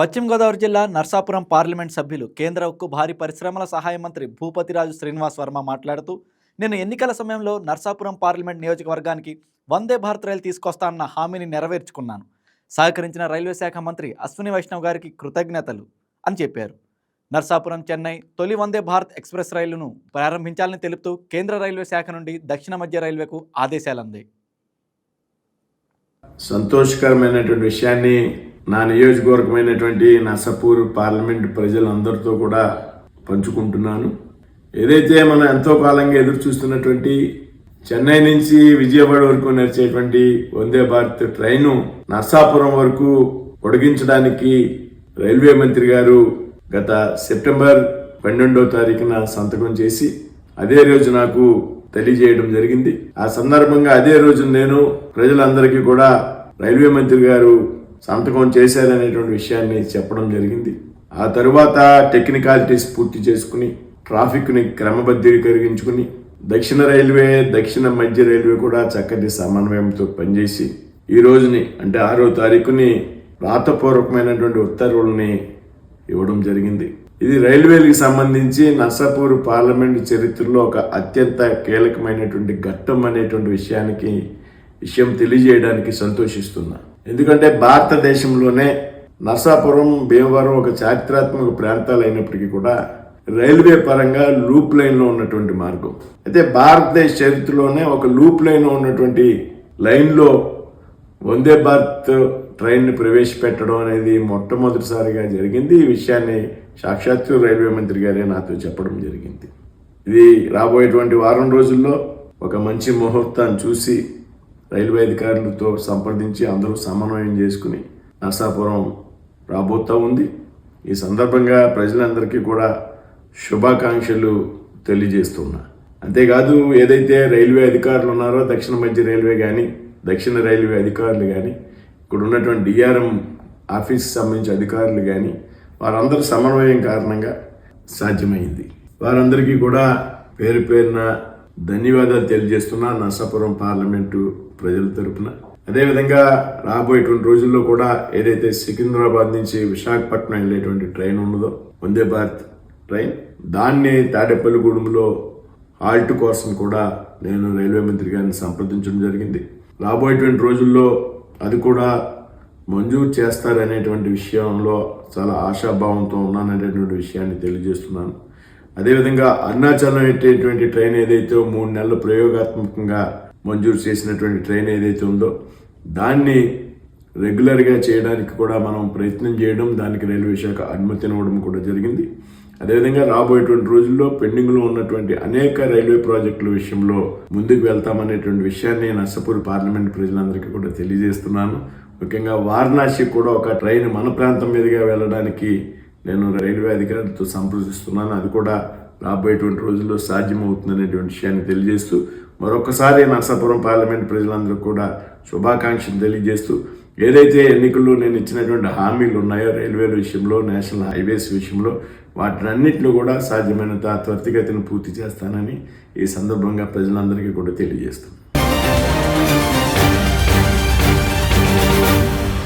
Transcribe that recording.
పశ్చిమ గోదావరి జిల్లా నర్సాపురం పార్లమెంట్ సభ్యులు కేంద్ర ఉక్కు భారీ పరిశ్రమల సహాయ మంత్రి భూపతిరాజు శ్రీనివాస్ వర్మ మాట్లాడుతూ నేను ఎన్నికల సమయంలో నర్సాపురం పార్లమెంట్ నియోజకవర్గానికి వందే భారత్ రైలు తీసుకొస్తానన్న హామీని నెరవేర్చుకున్నాను. సహకరించిన రైల్వే శాఖ మంత్రి అశ్విని వైష్ణవ్ గారికి కృతజ్ఞతలు అని చెప్పారు. నర్సాపురం చెన్నై తొలి వందే భారత్ ఎక్స్ప్రెస్ రైలును ప్రారంభించాలని తెలుపుతూ కేంద్ర రైల్వే శాఖ నుండి దక్షిణ మధ్య రైల్వేకు ఆదేశాలు అందాయి సంతోషకరమైనటువంటి విషయాన్ని నా నియోజకవర్గమైనటువంటి నర్సాపూర్ పార్లమెంట్ ప్రజలందరితో కూడా పంచుకుంటున్నాను. ఏదైతే మనం ఎంతో కాలంగా ఎదురు చూస్తున్నటువంటి చెన్నై నుంచి విజయవాడ వరకు నడిచేటువంటి వందే భారత్ ట్రైను నర్సాపురం వరకు పొడిగించడానికి రైల్వే మంత్రి గారు గత సెప్టెంబర్ పన్నెండవ తారీఖున సంతకం చేసి అదే రోజు నాకు తెలియజేయడం జరిగింది. ఆ సందర్భంగా అదే రోజు నేను ప్రజలందరికీ కూడా రైల్వే మంత్రి గారు సంతకం చేశారనేటువంటి విషయాన్ని చెప్పడం జరిగింది. ఆ తరువాత టెక్నికాలిటీస్ పూర్తి చేసుకుని ట్రాఫిక్ని క్రమబద్ధీకరించుకుని దక్షిణ రైల్వే దక్షిణ మధ్య రైల్వే కూడా చక్కటి సమన్వయంతో పనిచేసి ఈ రోజుని అంటే ఆరో తారీఖుని రాతపూర్వకమైనటువంటి ఉత్తర్వుల్ని ఇవ్వడం జరిగింది. ఇది రైల్వేలకు సంబంధించి నర్సాపూర్ పార్లమెంట్ చరిత్రలో ఒక అత్యంత కీలకమైనటువంటి ఘట్టం అనేటువంటి విషయానికి విషయం తెలియజేయడానికి సంతోషిస్తున్నా. ఎందుకంటే భారతదేశంలోనే నర్సాపురం భీమవరం ఒక చారిత్రాత్మక ప్రాంతాలు అయినప్పటికీ కూడా రైల్వే పరంగా లూప్ లైన్లో ఉన్నటువంటి మార్గం. అయితే భారతదేశ చరిత్రలోనే ఒక లూప్ లైన్లో ఉన్నటువంటి లైన్లో వందే భారత్ ట్రైన్ని ప్రవేశపెట్టడం అనేది మొట్టమొదటిసారిగా జరిగింది. ఈ విషయాన్ని సాక్షాత్తు రైల్వే మంత్రి గారే నాతో చెప్పడం జరిగింది. ఇది రాబోయేటువంటి వారం రోజుల్లో ఒక మంచి ముహూర్తాన్ని చూసి రైల్వే అధికారులతో సంప్రదించి అందరూ సమన్వయం చేసుకుని నర్సాపురం రాబోతూ ఉంది. ఈ సందర్భంగా ప్రజలందరికీ కూడా శుభాకాంక్షలు తెలియజేస్తున్నా. అంతేకాదు ఏదైతే రైల్వే అధికారులు ఉన్నారో దక్షిణ మధ్య రైల్వే కానీ దక్షిణ రైల్వే అధికారులు కానీ ఇక్కడ ఉన్నటువంటి డిఆర్ఎం ఆఫీస్ సంబంధించిన అధికారులు కానీ వారందరి సమన్వయం కారణంగా సాధ్యమైంది. వారందరికీ కూడా పేరు పేరున ధన్యవాదాలు తెలియజేస్తున్నా నర్సాపురం పార్లమెంటు ప్రజల తరపున. అదేవిధంగా రాబోయేటువంటి రోజుల్లో కూడా ఏదైతే సికింద్రాబాద్ నుంచి విశాఖపట్నం వెళ్ళేటువంటి ట్రైన్ ఉన్నదో వందే భారత్ ట్రైన్ దాన్ని తాడేపల్లిగూడెంలో హాల్ట్ కోసం కూడా నేను రైల్వే మంత్రి గారిని సంప్రదించడం జరిగింది. రాబోయేటువంటి రోజుల్లో అది కూడా మంజూరు చేస్తారనేటువంటి విషయంలో చాలా ఆశాభావంతో ఉన్నాననేటువంటి విషయాన్ని తెలియజేస్తున్నాను. అదేవిధంగా అరుణాచలం ఎట్టేటువంటి ట్రైన్ ఏదైతే మూడు నెలలు ప్రయోగాత్మకంగా మంజూరు చేసినటువంటి ట్రైన్ ఏదైతే ఉందో దాన్ని రెగ్యులర్గా చేయడానికి కూడా మనం ప్రయత్నం చేయడం దానికి రైల్వే శాఖ అనుమతి ఇవ్వడం కూడా జరిగింది. అదేవిధంగా రాబోయేటువంటి రోజుల్లో పెండింగ్లో ఉన్నటువంటి అనేక రైల్వే ప్రాజెక్టుల విషయంలో ముందుకు వెళ్తామనేటువంటి విషయాన్ని నర్సపూర్ పార్లమెంట్ ప్రజలందరికీ కూడా తెలియజేస్తున్నాను. ముఖ్యంగా వారణాసి కూడా ఒక ట్రైన్ మన ప్రాంతం మీదుగా వెళ్ళడానికి నేను రైల్వే అధికారులతో సంప్రదిస్తున్నాను. అది కూడా రాబోయేటువంటి రోజుల్లో సాధ్యమవుతుందనేటువంటి విషయాన్ని తెలియజేస్తూ మరొకసారి నర్సాపురం పార్లమెంట్ ప్రజలందరూ కూడా శుభాకాంక్షలు తెలియజేస్తూ ఏదైతే ఎన్నికల్లో నేను ఇచ్చినటువంటి హామీలు ఉన్నాయో రైల్వేల విషయంలో నేషనల్ హైవేస్ విషయంలో వాటినన్నింటిలో కూడా సాధ్యమైనంత త్వరితగతిని పూర్తి చేస్తానని ఈ సందర్భంగా ప్రజలందరికీ కూడా తెలియజేస్తున్నాను.